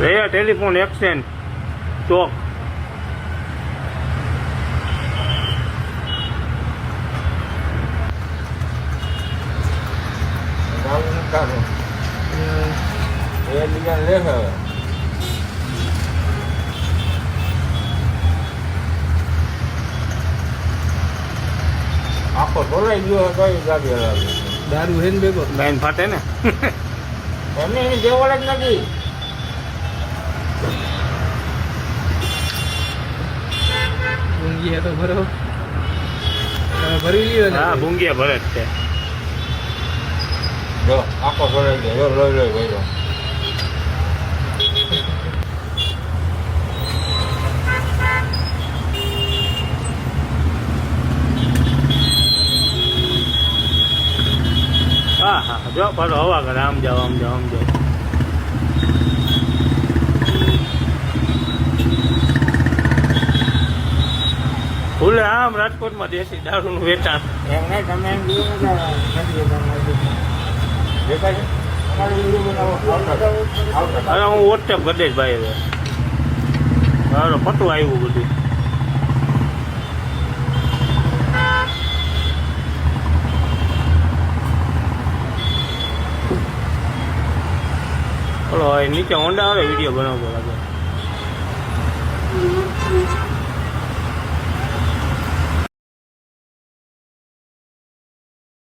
રહ્યા telephone exchange. ચોક આખો ઢોલાઈ ગયો કઈ ગાડી દારૂ હે ને ભેગો? લાઈન ફાટે ને? એમને એની જેવડ જ નથી. ઊંઘી તો ભરો. તમે ભરી લ્યો ને. હા ભૂંગિયા ભરે જ છે. જો આખો ભરાઈ ગયો જો લોહી લોહી ગયો હા હા. જો પાછો હવા કરે. આમ જાઓ આમ જાઓ આમ જાઓ. ભૂલે આમ રાજકોટમાં દેશી દારૂનું વેચાણ એમ તમે એમ કીધું ને કે નથી જવાનું. દેખાય છે? તમારે વીડિયો બનાવો. આવતા આવતા અરે હું વોટ્સએપ કરી દઈશ ભાઈ હવે મારો પટું આવ્યું બધું ઓલો નીચે હોન્ડા આવે વીડિયો બનાવતો લાગે